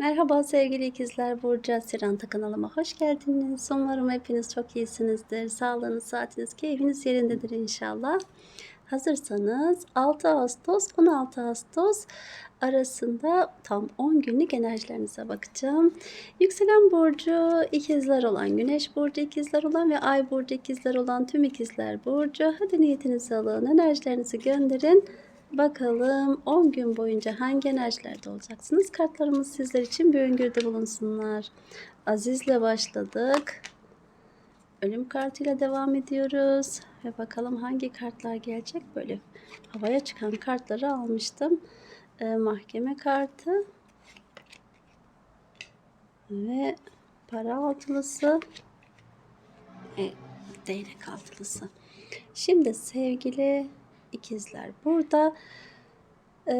Merhaba sevgili ikizler Burcu Asiranta kanalıma hoş geldiniz. Umarım hepiniz çok iyisinizdir. Sağlığınız, saatiniz, keyfiniz yerindedir inşallah. Hazırsanız 6 Ağustos 16 Ağustos arasında tam 10 günlük enerjilerinize bakacağım. Yükselen burcu ikizler olan, güneş burcu ikizler olan ve ay burcu ikizler olan tüm ikizler burcu. Hadi niyetinizi alın, enerjilerinizi gönderin. Bakalım 10 gün boyunca hangi enerjilerde olacaksınız? Kartlarımız sizler için bir öngörüde bulunsunlar. Aziz'le başladık. Ölüm kartıyla devam ediyoruz. Ve bakalım hangi kartlar gelecek? Böyle havaya çıkan kartları almıştım. Ee, mahkeme kartı. Ve para altılısı. Ve değnek altılısı. Şimdi sevgili ikizler. Burada e,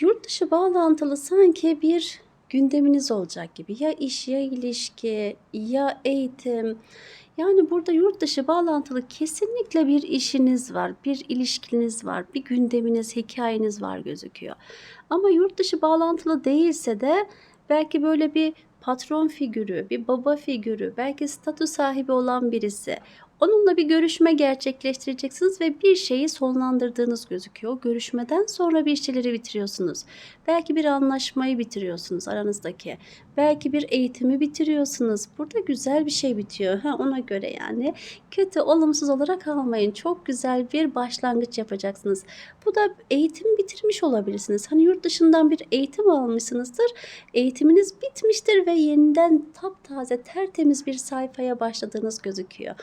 yurt dışı bağlantılı sanki bir gündeminiz olacak gibi. Ya iş ya ilişki ya eğitim. Yani burada yurt dışı bağlantılı kesinlikle bir işiniz var, bir ilişkiniz var, bir gündeminiz, hikayeniz var gözüküyor. Ama yurt dışı bağlantılı değilse de belki böyle bir patron figürü, bir baba figürü, belki statü sahibi olan birisi. Onunla bir görüşme gerçekleştireceksiniz ve bir şeyi sonlandırdığınız gözüküyor. Görüşmeden sonra bir şeyleri bitiriyorsunuz. Belki bir anlaşmayı bitiriyorsunuz aranızdaki. Belki bir eğitimi bitiriyorsunuz. Burada güzel bir şey bitiyor. Ha, ona göre yani kötü, olumsuz olarak almayın. Çok güzel bir başlangıç yapacaksınız. Bu da eğitim bitirmiş olabilirsiniz. Hani yurt dışından bir eğitim almışsınızdır. Eğitiminiz bitmiştir ve yeniden taptaze, tertemiz bir sayfaya başladığınız gözüküyor.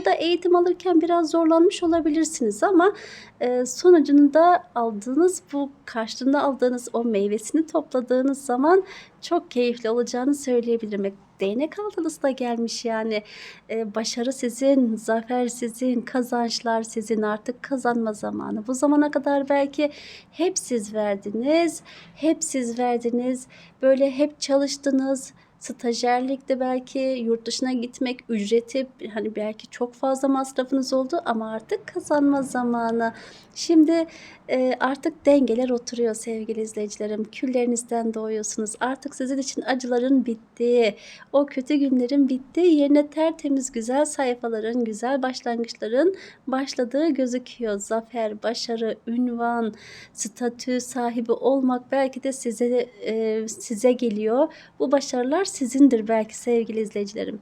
Burada eğitim alırken biraz zorlanmış olabilirsiniz ama e, sonucunda aldığınız bu karşılığında aldığınız o meyvesini topladığınız zaman çok keyifli olacağını söyleyebilirim. Değnek altılısı da gelmiş yani. Ee, başarı sizin, zafer sizin, kazançlar sizin artık kazanma zamanı. Bu zamana kadar belki hep siz verdiniz, hep siz verdiniz. Böyle hep çalıştınız, stajyerlikte belki yurt dışına gitmek ücreti hani belki çok fazla masrafınız oldu ama artık kazanma zamanı. Şimdi e, artık dengeler oturuyor sevgili izleyicilerim. Küllerinizden doğuyorsunuz. Artık sizin için acıların bittiği, o kötü günlerin bittiği yerine tertemiz güzel sayfaların, güzel başlangıçların başladığı gözüküyor. Zafer, başarı, ünvan, statü sahibi olmak belki de size e, size geliyor. Bu başarılar sizindir belki sevgili izleyicilerim.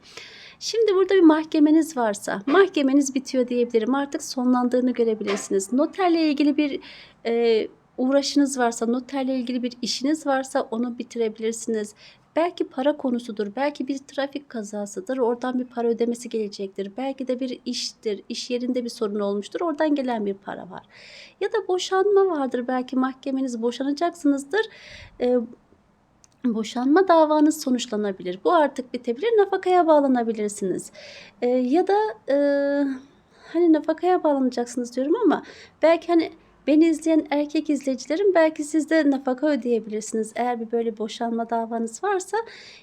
Şimdi burada bir mahkemeniz varsa, mahkemeniz bitiyor diyebilirim. Artık sonlandığını görebilirsiniz. Noterle ilgili bir e, uğraşınız varsa, noterle ilgili bir işiniz varsa onu bitirebilirsiniz. Belki para konusudur, belki bir trafik kazasıdır, oradan bir para ödemesi gelecektir. Belki de bir iştir, iş yerinde bir sorun olmuştur, oradan gelen bir para var. Ya da boşanma vardır, belki mahkemeniz boşanacaksınızdır. E, boşanma davanız sonuçlanabilir. Bu artık bitebilir. Nafakaya bağlanabilirsiniz. Ee, ya da e, hani nafakaya bağlanacaksınız diyorum ama belki hani Beni izleyen erkek izleyicilerim belki siz de nafaka ödeyebilirsiniz eğer bir böyle boşanma davanız varsa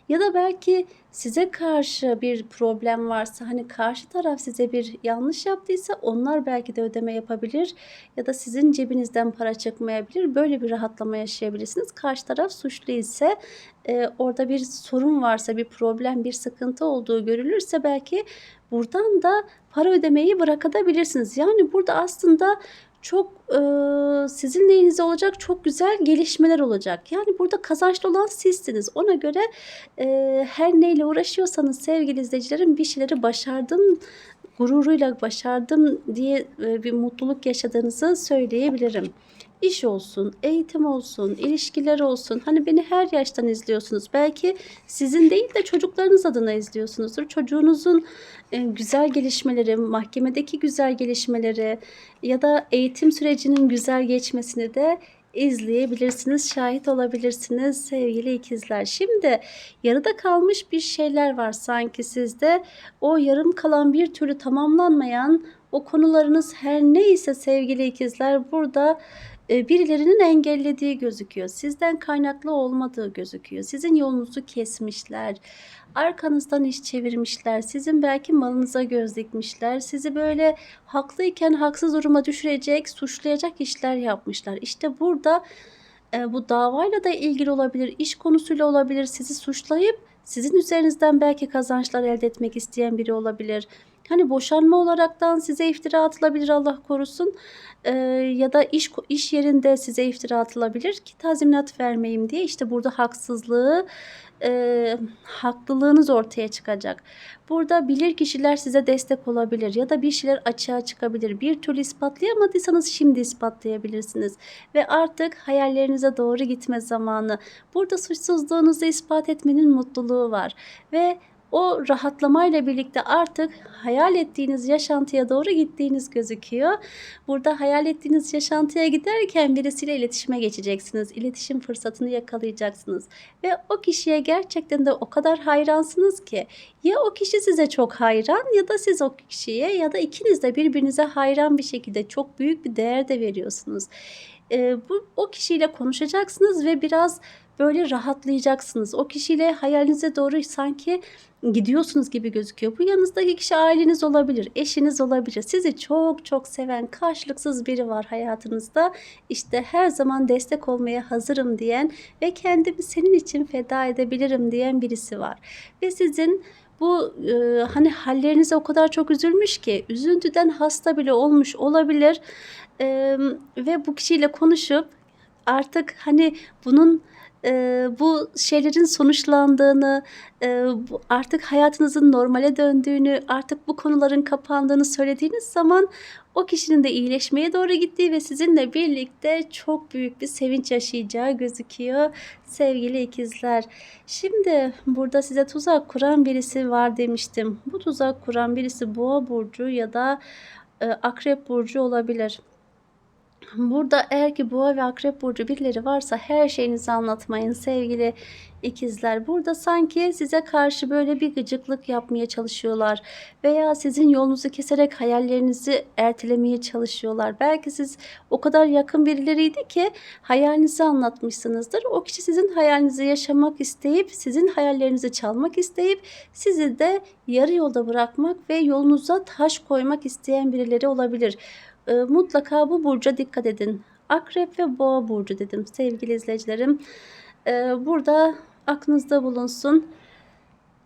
ya da belki size karşı bir problem varsa hani karşı taraf size bir yanlış yaptıysa onlar belki de ödeme yapabilir ya da sizin cebinizden para çıkmayabilir. Böyle bir rahatlama yaşayabilirsiniz. Karşı taraf suçlu ise e, orada bir sorun varsa bir problem bir sıkıntı olduğu görülürse belki buradan da para ödemeyi bırakabilirsiniz. Yani burada aslında çok e, sizin lehinize olacak çok güzel gelişmeler olacak. Yani burada kazançlı olan sizsiniz. Ona göre e, her neyle uğraşıyorsanız sevgili izleyicilerim bir şeyleri başardım gururuyla başardım diye e, bir mutluluk yaşadığınızı söyleyebilirim. İş olsun, eğitim olsun, ilişkiler olsun. Hani beni her yaştan izliyorsunuz. Belki sizin değil de çocuklarınız adına izliyorsunuzdur. Çocuğunuzun e, güzel gelişmeleri, mahkemedeki güzel gelişmeleri ya da eğitim sürecinin güzel geçmesini de izleyebilirsiniz, şahit olabilirsiniz sevgili ikizler. Şimdi yarıda kalmış bir şeyler var sanki sizde. O yarım kalan bir türlü tamamlanmayan o konularınız her neyse sevgili ikizler burada birilerinin engellediği gözüküyor. Sizden kaynaklı olmadığı gözüküyor. Sizin yolunuzu kesmişler. Arkanızdan iş çevirmişler. Sizin belki malınıza göz dikmişler. Sizi böyle haklıyken haksız duruma düşürecek, suçlayacak işler yapmışlar. İşte burada Eee, bu davayla da ilgili olabilir, iş konusuyla olabilir. Sizi suçlayıp sizin üzerinizden belki kazançlar elde etmek isteyen biri olabilir. Hani boşanma olaraktan size iftira atılabilir Allah korusun. Eee, ya da iş iş yerinde size iftira atılabilir ki tazminat vermeyeyim diye. İşte burada haksızlığı, eee, haklılığınız ortaya çıkacak. Burada bilirkişiler size destek olabilir ya da bir şeyler açığa çıkabilir. Bir türlü ispatlayamadıysanız şimdi ispatlayabilirsiniz ve artık hayallerinize doğru gitme zamanı. Burada suçsuzluğunuzu ispat etmenin mutluluğu var ve o rahatlamayla birlikte artık hayal ettiğiniz yaşantıya doğru gittiğiniz gözüküyor. Burada hayal ettiğiniz yaşantıya giderken birisiyle iletişime geçeceksiniz. İletişim fırsatını yakalayacaksınız ve o kişiye gerçekten de o kadar hayransınız ki ya o kişi size çok hayran ya da siz o kişiye ya da ikiniz de birbirinize hayran bir şekilde çok büyük bir değer de veriyorsunuz. Eee, bu o kişiyle konuşacaksınız ve biraz böyle rahatlayacaksınız. O kişiyle hayalinize doğru sanki gidiyorsunuz gibi gözüküyor. Bu yanınızdaki kişi aileniz olabilir, eşiniz olabilir. Sizi çok çok seven, karşılıksız biri var hayatınızda. İşte her zaman destek olmaya hazırım diyen ve kendimi senin için feda edebilirim diyen birisi var. Ve sizin bu e, hani hallerinize o kadar çok üzülmüş ki üzüntüden hasta bile olmuş olabilir. E, ve bu kişiyle konuşup artık hani bunun e, bu şeylerin sonuçlandığını, e, artık hayatınızın normale döndüğünü, artık bu konuların kapandığını söylediğiniz zaman o kişinin de iyileşmeye doğru gittiği ve sizinle birlikte çok büyük bir sevinç yaşayacağı gözüküyor sevgili ikizler. Şimdi burada size tuzak kuran birisi var demiştim. Bu tuzak kuran birisi Boğa burcu ya da e, Akrep burcu olabilir. Burada eğer ki boğa ve akrep burcu birileri varsa her şeyinizi anlatmayın sevgili ikizler. Burada sanki size karşı böyle bir gıcıklık yapmaya çalışıyorlar veya sizin yolunuzu keserek hayallerinizi ertelemeye çalışıyorlar. Belki siz o kadar yakın birileriydi ki hayalinizi anlatmışsınızdır. O kişi sizin hayalinizi yaşamak isteyip sizin hayallerinizi çalmak isteyip sizi de yarı yolda bırakmak ve yolunuza taş koymak isteyen birileri olabilir. E, mutlaka bu burca dikkat edin. Akrep ve boğa burcu dedim sevgili izleyicilerim. E, burada aklınızda bulunsun.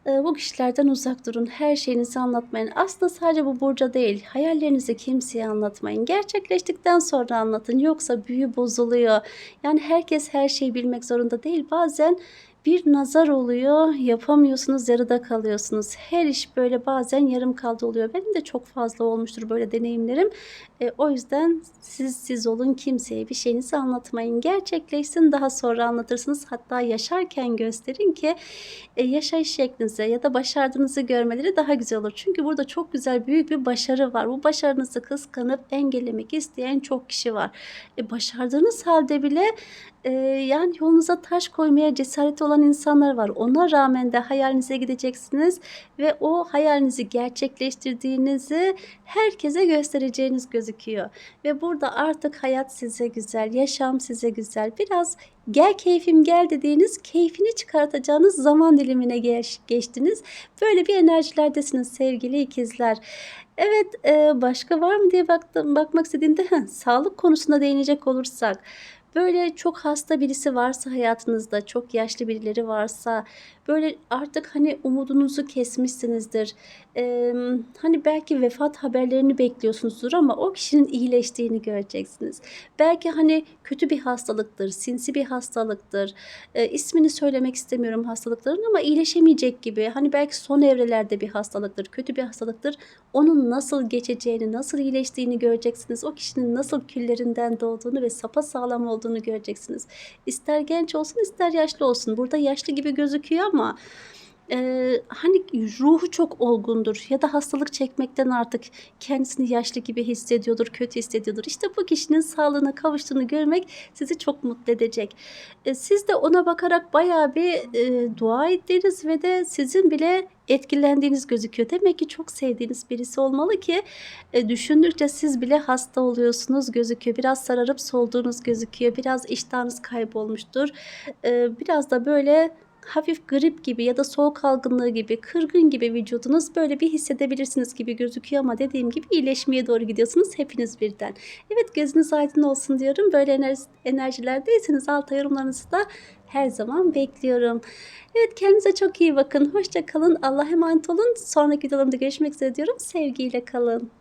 E, bu kişilerden uzak durun. Her şeyinizi anlatmayın. Aslında sadece bu burca değil. Hayallerinizi kimseye anlatmayın. Gerçekleştikten sonra anlatın. Yoksa büyü bozuluyor. Yani herkes her şeyi bilmek zorunda değil. Bazen bir nazar oluyor, yapamıyorsunuz, yarıda kalıyorsunuz. Her iş böyle bazen yarım kaldı oluyor. Benim de çok fazla olmuştur böyle deneyimlerim. E, o yüzden siz siz olun, kimseye bir şeyinizi anlatmayın. Gerçekleşsin, daha sonra anlatırsınız. Hatta yaşarken gösterin ki e, yaşayış şeklinize ya da başardığınızı görmeleri daha güzel olur. Çünkü burada çok güzel, büyük bir başarı var. Bu başarınızı kıskanıp engellemek isteyen çok kişi var. E, başardığınız halde bile e, yani yolunuza taş koymaya cesareti olan insanlar var. Ona rağmen de hayalinize gideceksiniz ve o hayalinizi gerçekleştirdiğinizi herkese göstereceğiniz gözüküyor. Ve burada artık hayat size güzel, yaşam size güzel. Biraz gel keyfim gel dediğiniz keyfini çıkartacağınız zaman dilimine geç, geçtiniz. Böyle bir enerjilerdesiniz sevgili ikizler. Evet e, başka var mı diye baktım, bakmak istediğimde sağlık konusuna değinecek olursak Böyle çok hasta birisi varsa hayatınızda, çok yaşlı birileri varsa, böyle artık hani umudunuzu kesmişsinizdir. Ee, hani belki vefat haberlerini bekliyorsunuzdur ama o kişinin iyileştiğini göreceksiniz. Belki hani kötü bir hastalıktır, sinsi bir hastalıktır. Ee, ismini söylemek istemiyorum hastalıkların ama iyileşemeyecek gibi. Hani belki son evrelerde bir hastalıktır, kötü bir hastalıktır. Onun nasıl geçeceğini, nasıl iyileştiğini göreceksiniz. O kişinin nasıl küllerinden doğduğunu ve sapa sağlam olduğunu göreceksiniz. İster genç olsun ister yaşlı olsun. Burada yaşlı gibi gözüküyor ama e, hani ruhu çok olgundur ya da hastalık çekmekten artık kendisini yaşlı gibi hissediyordur, kötü hissediyordur. İşte bu kişinin sağlığına kavuştuğunu görmek sizi çok mutlu edecek. E, siz de ona bakarak bayağı bir e, dua ettiğiniz ve de sizin bile etkilendiğiniz gözüküyor. Demek ki çok sevdiğiniz birisi olmalı ki e, düşündükçe siz bile hasta oluyorsunuz gözüküyor. Biraz sararıp solduğunuz gözüküyor. Biraz iştahınız kaybolmuştur. E, biraz da böyle hafif grip gibi ya da soğuk algınlığı gibi, kırgın gibi vücudunuz böyle bir hissedebilirsiniz gibi gözüküyor ama dediğim gibi iyileşmeye doğru gidiyorsunuz hepiniz birden. Evet gözünüz aydın olsun diyorum. Böyle enerji, enerjilerdeyseniz alta yorumlarınızı da her zaman bekliyorum. Evet kendinize çok iyi bakın. Hoşça kalın. Allah'a emanet olun. Sonraki videolarımda görüşmek üzere diyorum. Sevgiyle kalın.